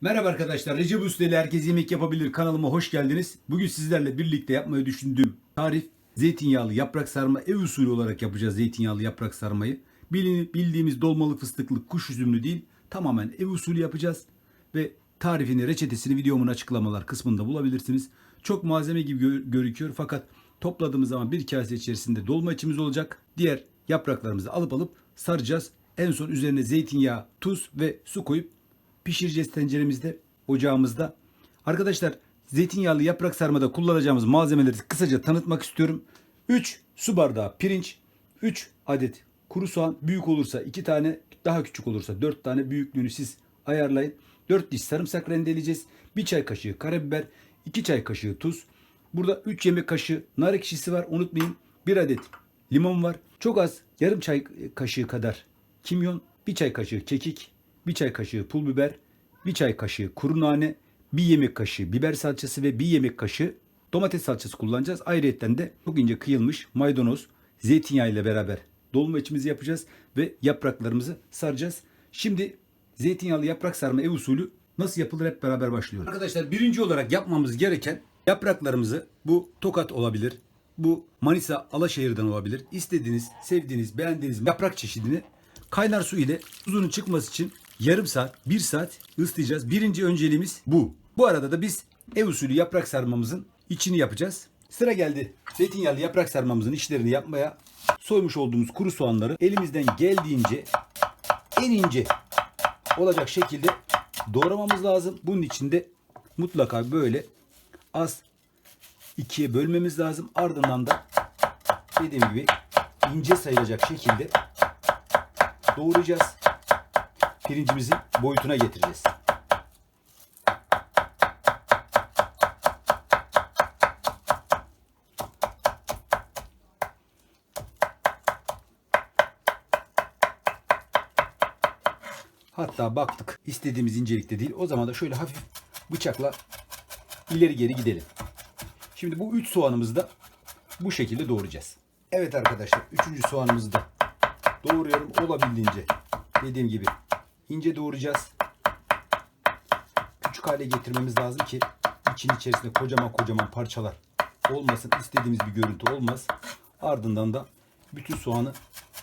Merhaba arkadaşlar. Recep Usta ile Herkes Yemek Yapabilir kanalıma hoş geldiniz. Bugün sizlerle birlikte yapmayı düşündüğüm tarif zeytinyağlı yaprak sarma ev usulü olarak yapacağız zeytinyağlı yaprak sarmayı. Bildiğimiz dolmalık fıstıklı kuş üzümlü değil tamamen ev usulü yapacağız. Ve tarifini reçetesini videomun açıklamalar kısmında bulabilirsiniz. Çok malzeme gibi gö- gözüküyor fakat topladığımız zaman bir kase içerisinde dolma içimiz olacak. Diğer yapraklarımızı alıp alıp saracağız. En son üzerine zeytinyağı, tuz ve su koyup pişireceğiz tenceremizde, ocağımızda. Arkadaşlar zeytinyağlı yaprak sarmada kullanacağımız malzemeleri kısaca tanıtmak istiyorum. 3 su bardağı pirinç, 3 adet kuru soğan, büyük olursa 2 tane, daha küçük olursa 4 tane büyüklüğünü siz ayarlayın. 4 diş sarımsak rendeleyeceğiz. 1 çay kaşığı karabiber, 2 çay kaşığı tuz. Burada 3 yemek kaşığı nar ekşisi var unutmayın. 1 adet limon var. Çok az yarım çay kaşığı kadar kimyon, 1 çay kaşığı kekik, 1 çay kaşığı pul biber, 1 çay kaşığı kuru nane, 1 yemek kaşığı biber salçası ve 1 yemek kaşığı domates salçası kullanacağız. Ayrıca de çok ince kıyılmış maydanoz, zeytinyağı ile beraber dolma içimizi yapacağız ve yapraklarımızı saracağız. Şimdi zeytinyağlı yaprak sarma ev usulü nasıl yapılır hep beraber başlıyoruz. Arkadaşlar birinci olarak yapmamız gereken yapraklarımızı bu tokat olabilir. Bu Manisa Alaşehir'den olabilir. İstediğiniz, sevdiğiniz, beğendiğiniz yaprak çeşidini kaynar su ile tuzunun çıkması için yarım saat, bir saat ıslayacağız. Birinci önceliğimiz bu. Bu arada da biz ev usulü yaprak sarmamızın içini yapacağız. Sıra geldi zeytinyağlı yaprak sarmamızın içlerini yapmaya. Soymuş olduğumuz kuru soğanları elimizden geldiğince en ince olacak şekilde doğramamız lazım. Bunun için de mutlaka böyle az ikiye bölmemiz lazım. Ardından da dediğim gibi ince sayılacak şekilde doğrayacağız. Pirincimizin boyutuna getireceğiz. Hatta baktık istediğimiz incelikte değil. O zaman da şöyle hafif bıçakla ileri geri gidelim. Şimdi bu 3 soğanımızı da bu şekilde doğrayacağız. Evet arkadaşlar 3. soğanımızı da doğruyorum olabildiğince. Dediğim gibi ince doğrayacağız. Küçük hale getirmemiz lazım ki için içerisinde kocaman kocaman parçalar olmasın. istediğimiz bir görüntü olmaz. Ardından da bütün soğanı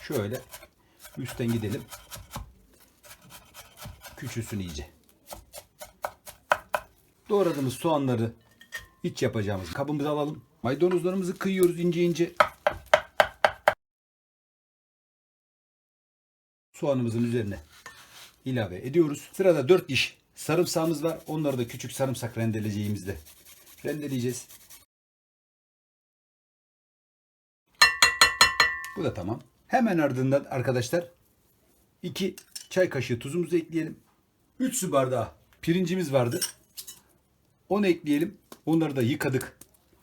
şöyle üstten gidelim. Küçülsün iyice. Doğradığımız soğanları iç yapacağımız kabımıza alalım. Maydanozlarımızı kıyıyoruz ince ince. Soğanımızın üzerine ilave ediyoruz. Sırada 4 diş sarımsağımız var. Onları da küçük sarımsak rendeleyeceğimizde rendeleyeceğiz. Bu da tamam. Hemen ardından arkadaşlar 2 çay kaşığı tuzumuzu ekleyelim. 3 su bardağı pirincimiz vardı. Onu ekleyelim. Onları da yıkadık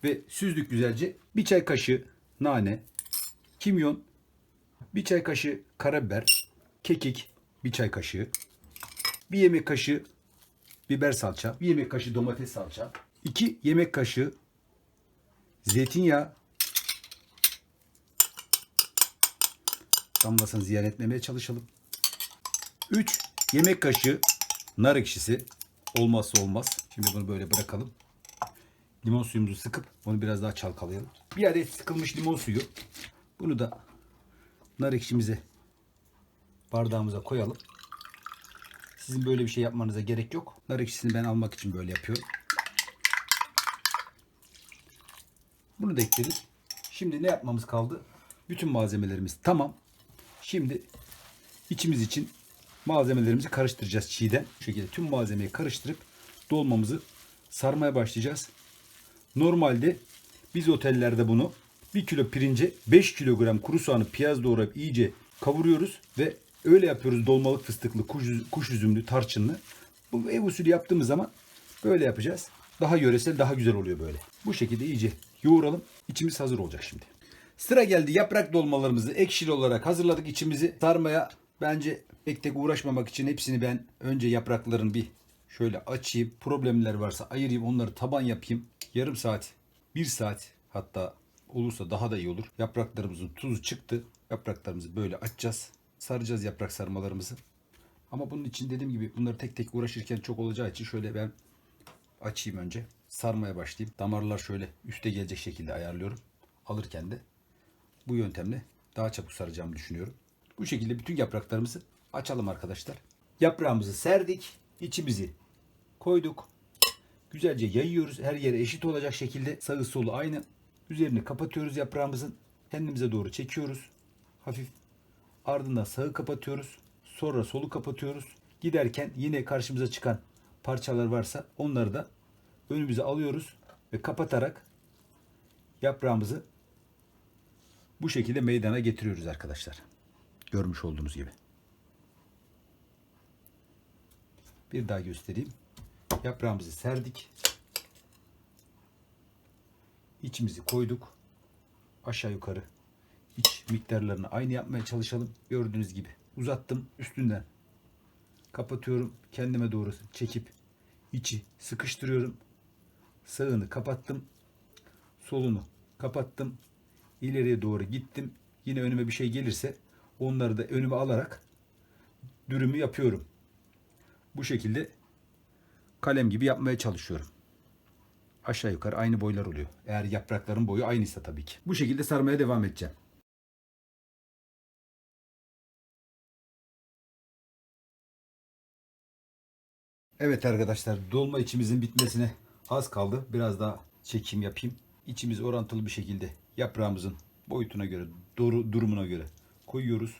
ve süzdük güzelce. Bir çay kaşığı nane, kimyon, bir çay kaşığı karabiber, kekik, bir çay kaşığı, bir yemek kaşığı biber salça, bir yemek kaşığı domates salça, iki yemek kaşığı zeytinyağı, damlasını ziyan etmemeye çalışalım. 3 yemek kaşığı nar ekşisi olmazsa olmaz. Şimdi bunu böyle bırakalım. Limon suyumuzu sıkıp onu biraz daha çalkalayalım. Bir adet sıkılmış limon suyu. Bunu da nar ekşimize bardağımıza koyalım. Sizin böyle bir şey yapmanıza gerek yok. Nar ekşisini ben almak için böyle yapıyorum. Bunu da ekledik. Şimdi ne yapmamız kaldı? Bütün malzemelerimiz tamam. Şimdi içimiz için malzemelerimizi karıştıracağız çiğden. Bu şekilde tüm malzemeyi karıştırıp dolmamızı sarmaya başlayacağız. Normalde biz otellerde bunu 1 kilo pirince 5 kilogram kuru soğanı piyaz doğrayıp iyice kavuruyoruz ve öyle yapıyoruz dolmalık fıstıklı, kuş, kuş üzümlü, tarçınlı. Bu ev usulü yaptığımız zaman böyle yapacağız. Daha yöresel, daha güzel oluyor böyle. Bu şekilde iyice yoğuralım. İçimiz hazır olacak şimdi. Sıra geldi yaprak dolmalarımızı ekşili olarak hazırladık içimizi sarmaya. Bence tek tek uğraşmamak için hepsini ben önce yaprakların bir şöyle açayım. Problemler varsa ayırayım onları taban yapayım. Yarım saat, bir saat hatta olursa daha da iyi olur. Yapraklarımızın tuzu çıktı. Yapraklarımızı böyle açacağız. Saracağız yaprak sarmalarımızı. Ama bunun için dediğim gibi bunları tek tek uğraşırken çok olacağı için şöyle ben açayım önce. Sarmaya başlayayım. Damarlar şöyle üste gelecek şekilde ayarlıyorum. Alırken de bu yöntemle daha çabuk saracağımı düşünüyorum. Bu şekilde bütün yapraklarımızı açalım arkadaşlar. Yaprağımızı serdik. içimizi koyduk. Güzelce yayıyoruz. Her yere eşit olacak şekilde sağı solu aynı. Üzerini kapatıyoruz yaprağımızın. Kendimize doğru çekiyoruz. Hafif ardından sağı kapatıyoruz. Sonra solu kapatıyoruz. Giderken yine karşımıza çıkan parçalar varsa onları da önümüze alıyoruz ve kapatarak yaprağımızı bu şekilde meydana getiriyoruz arkadaşlar. Görmüş olduğunuz gibi. Bir daha göstereyim. Yaprağımızı serdik. İçimizi koyduk. Aşağı yukarı iç miktarlarını aynı yapmaya çalışalım. Gördüğünüz gibi uzattım üstünden. Kapatıyorum. Kendime doğru çekip içi sıkıştırıyorum. Sağını kapattım. Solunu kapattım. İleriye doğru gittim. Yine önüme bir şey gelirse onları da önüme alarak dürümü yapıyorum. Bu şekilde kalem gibi yapmaya çalışıyorum. Aşağı yukarı aynı boylar oluyor. Eğer yaprakların boyu aynıysa tabii ki. Bu şekilde sarmaya devam edeceğim. Evet arkadaşlar dolma içimizin bitmesine az kaldı. Biraz daha çekim yapayım. İçimiz orantılı bir şekilde yaprağımızın boyutuna göre, doğru durumuna göre koyuyoruz.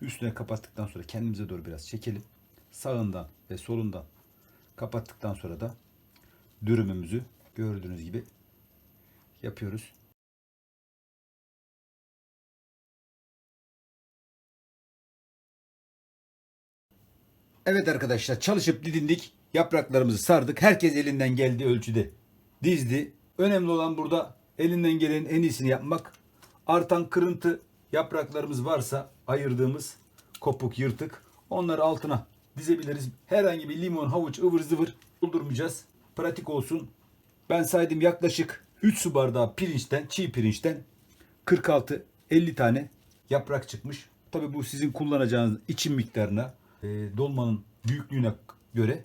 Üstüne kapattıktan sonra kendimize doğru biraz çekelim. Sağından ve solundan kapattıktan sonra da dürümümüzü gördüğünüz gibi yapıyoruz. Evet arkadaşlar çalışıp didindik. Yapraklarımızı sardık. Herkes elinden geldiği ölçüde dizdi. Önemli olan burada elinden gelenin en iyisini yapmak. Artan kırıntı yapraklarımız varsa ayırdığımız kopuk yırtık onları altına dizebiliriz. Herhangi bir limon, havuç, ıvır zıvır doldurmayacağız. Pratik olsun. Ben saydım yaklaşık 3 su bardağı pirinçten, çiğ pirinçten 46-50 tane yaprak çıkmış. Tabi bu sizin kullanacağınız içim miktarına, e, dolmanın büyüklüğüne göre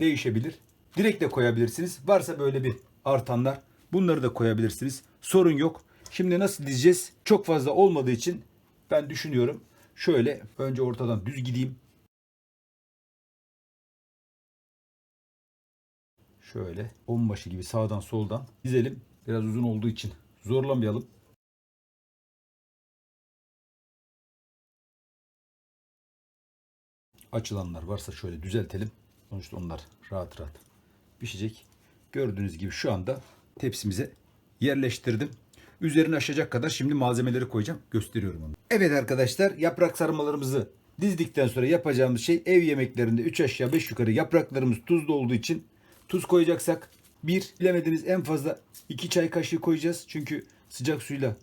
değişebilir. Direkt de koyabilirsiniz. Varsa böyle bir artanlar bunları da koyabilirsiniz. Sorun yok. Şimdi nasıl dizeceğiz? Çok fazla olmadığı için ben düşünüyorum. Şöyle önce ortadan düz gideyim. Şöyle onbaşı gibi sağdan soldan dizelim. Biraz uzun olduğu için zorlamayalım. Açılanlar varsa şöyle düzeltelim. Sonuçta onlar rahat rahat pişecek. Gördüğünüz gibi şu anda tepsimize yerleştirdim. Üzerine aşacak kadar şimdi malzemeleri koyacağım. Gösteriyorum onu. Evet arkadaşlar yaprak sarmalarımızı dizdikten sonra yapacağımız şey ev yemeklerinde 3 aşağı 5 yukarı yapraklarımız tuzlu olduğu için tuz koyacaksak bir bilemediniz en fazla 2 çay kaşığı koyacağız. Çünkü sıcak suyla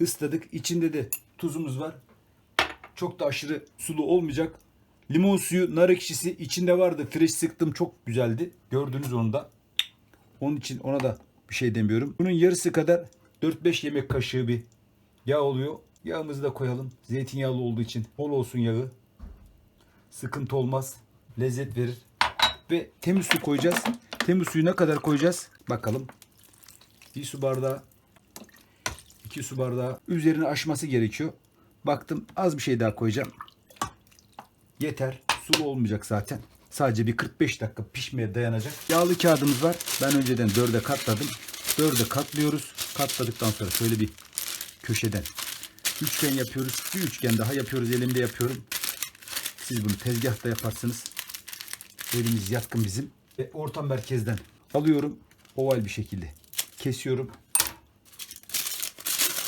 ısladık. İçinde de tuzumuz var. Çok da aşırı sulu olmayacak. Limon suyu, nar ekşisi içinde vardı. Fresh sıktım çok güzeldi. Gördünüz onu da. Onun için ona da bir şey demiyorum. Bunun yarısı kadar 4-5 yemek kaşığı bir yağ oluyor. Yağımızı da koyalım. Zeytinyağlı olduğu için bol olsun yağı. Sıkıntı olmaz. Lezzet verir. Ve temiz su koyacağız. Temiz suyu ne kadar koyacağız? Bakalım. Bir su bardağı. 2 su bardağı. Üzerine aşması gerekiyor. Baktım az bir şey daha koyacağım. Yeter. Sulu olmayacak zaten. Sadece bir 45 dakika pişmeye dayanacak. Yağlı kağıdımız var. Ben önceden dörde katladım. Dörde katlıyoruz. Katladıktan sonra şöyle bir köşeden üçgen yapıyoruz. Bir üçgen daha yapıyoruz. Elimde yapıyorum. Siz bunu tezgahta yaparsınız. Elimiz yatkın bizim. Ve orta merkezden alıyorum. Oval bir şekilde kesiyorum.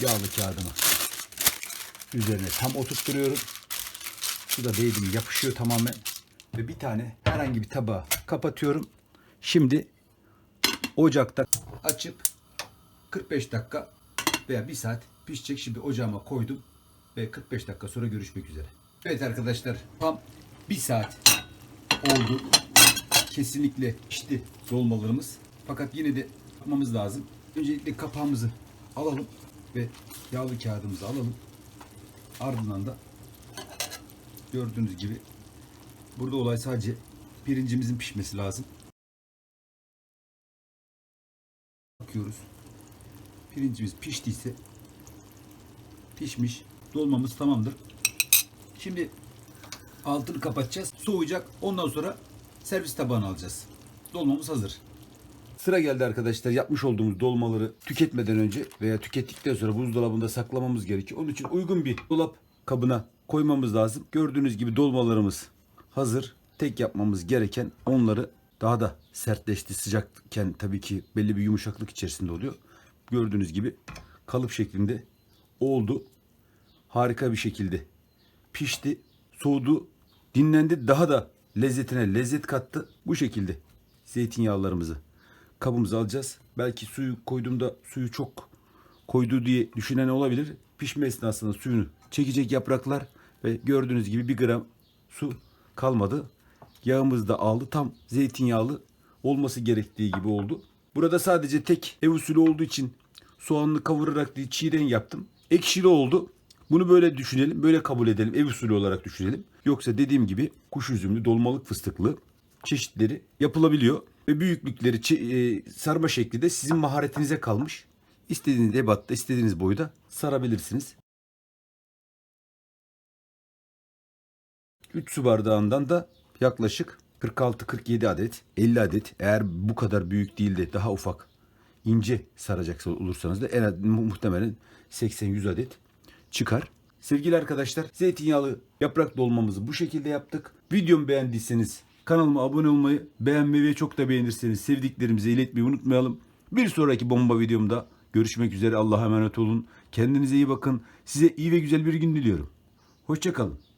Yağlı kağıdımı üzerine tam oturtturuyorum. Su da değdi mi yapışıyor tamamen. Ve bir tane herhangi bir tabağa kapatıyorum. Şimdi ocakta açıp 45 dakika veya 1 saat pişecek. Şimdi ocağıma koydum ve 45 dakika sonra görüşmek üzere. Evet arkadaşlar tam 1 saat oldu. Kesinlikle pişti dolmalarımız. Fakat yine de yapmamız lazım. Öncelikle kapağımızı alalım ve yağlı kağıdımızı alalım. Ardından da gördüğünüz gibi Burada olay sadece pirincimizin pişmesi lazım. Bakıyoruz. Pirincimiz piştiyse pişmiş. Dolmamız tamamdır. Şimdi altını kapatacağız. Soğuyacak. Ondan sonra servis tabağına alacağız. Dolmamız hazır. Sıra geldi arkadaşlar. Yapmış olduğumuz dolmaları tüketmeden önce veya tükettikten sonra buzdolabında saklamamız gerekiyor. Onun için uygun bir dolap kabına koymamız lazım. Gördüğünüz gibi dolmalarımız hazır. Tek yapmamız gereken onları daha da sertleşti. Sıcakken tabii ki belli bir yumuşaklık içerisinde oluyor. Gördüğünüz gibi kalıp şeklinde oldu. Harika bir şekilde pişti, soğudu, dinlendi. Daha da lezzetine lezzet kattı. Bu şekilde zeytinyağlarımızı kabımıza alacağız. Belki suyu koyduğumda suyu çok koydu diye düşünen olabilir. Pişme esnasında suyunu çekecek yapraklar ve gördüğünüz gibi bir gram su kalmadı. Yağımız da aldı. Tam zeytinyağlı olması gerektiği gibi oldu. Burada sadece tek ev usulü olduğu için soğanını kavurarak değil çiğden yaptım. Ekşili oldu. Bunu böyle düşünelim, böyle kabul edelim, ev usulü olarak düşünelim. Yoksa dediğim gibi kuş üzümlü, dolmalık fıstıklı çeşitleri yapılabiliyor. Ve büyüklükleri e, sarma şekli de sizin maharetinize kalmış. İstediğiniz ebatta, istediğiniz boyda sarabilirsiniz. 3 su bardağından da yaklaşık 46-47 adet, 50 adet eğer bu kadar büyük değil de daha ufak ince saracak olursanız da en az mu- muhtemelen 80-100 adet çıkar. Sevgili arkadaşlar zeytinyağlı yaprak dolmamızı bu şekilde yaptık. Videomu beğendiyseniz kanalıma abone olmayı, beğenmeyi ve çok da beğenirseniz sevdiklerimize iletmeyi unutmayalım. Bir sonraki bomba videomda görüşmek üzere. Allah'a emanet olun. Kendinize iyi bakın. Size iyi ve güzel bir gün diliyorum. Hoşçakalın.